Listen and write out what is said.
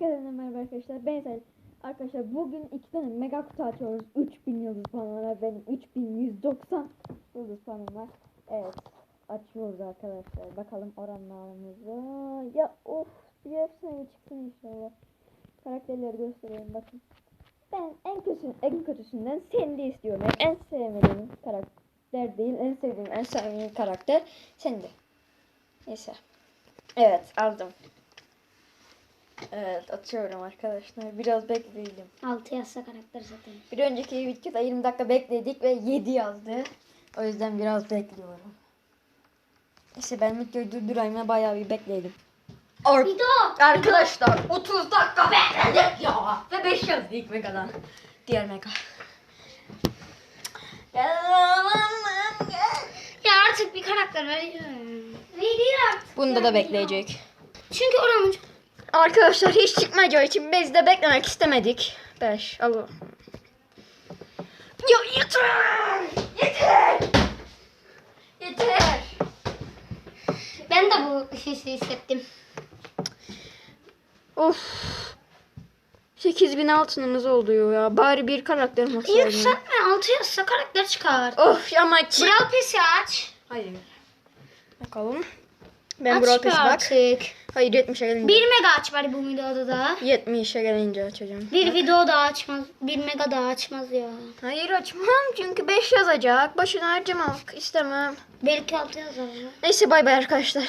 Herkese merhaba arkadaşlar. Ben Sel. Arkadaşlar bugün iki tane mega kutu açıyoruz. 3000 yıldız puanı var. Benim 3190 yıldız puanım var. Evet. Açıyoruz arkadaşlar. Bakalım oranlarımıza. Ya of. Bir efsane çıksın inşallah. Karakterleri göstereyim bakın. Ben en kötüsün, en kötüsünden Sandy istiyorum. Yani en sevmediğim karakter değil. En sevdiğim, en sevdiğim karakter Sandy. Neyse. Evet aldım. Evet atıyorum arkadaşlar. Biraz bekleyelim. 6 yazsa karakter zaten. Bir önceki videoda 20 dakika bekledik ve 7 yazdı. O yüzden biraz bekliyorum. İşte ben videoyu durdurayım ve bayağı bir bekleyelim. Ar- Video. arkadaşlar 30 dakika bekledik ya. Ve 5 yazdı ilk megadan. Diğer mega. Ya artık bir karakter veriyorum. Veriyor artık. Bunda da bekleyecek. Çünkü oranın çok... Arkadaşlar hiç çıkmayacağı için biz de beklemek istemedik. 5 al. Ya yeter! Yeter! Yeter! Ben de bu hissi hissettim. Of. 8000 altınımız oldu ya. Bari bir karakter olsaydı. Yükseltme 6 yazsa karakter çıkar. Of ama çi- Brawl Pass'i aç. Hayır. Bakalım. Ben aç Brawl Pass'i bak. artık. Hayır 70'e gelince. Bir mega aç bari bu videoda da. 70'e gelince açacağım. Bir video daha açmaz. Bir mega daha açmaz ya. Hayır açmam çünkü 5 yazacak. Başına harcamak istemem. Belki 6 yazar. Neyse bay bay arkadaşlar.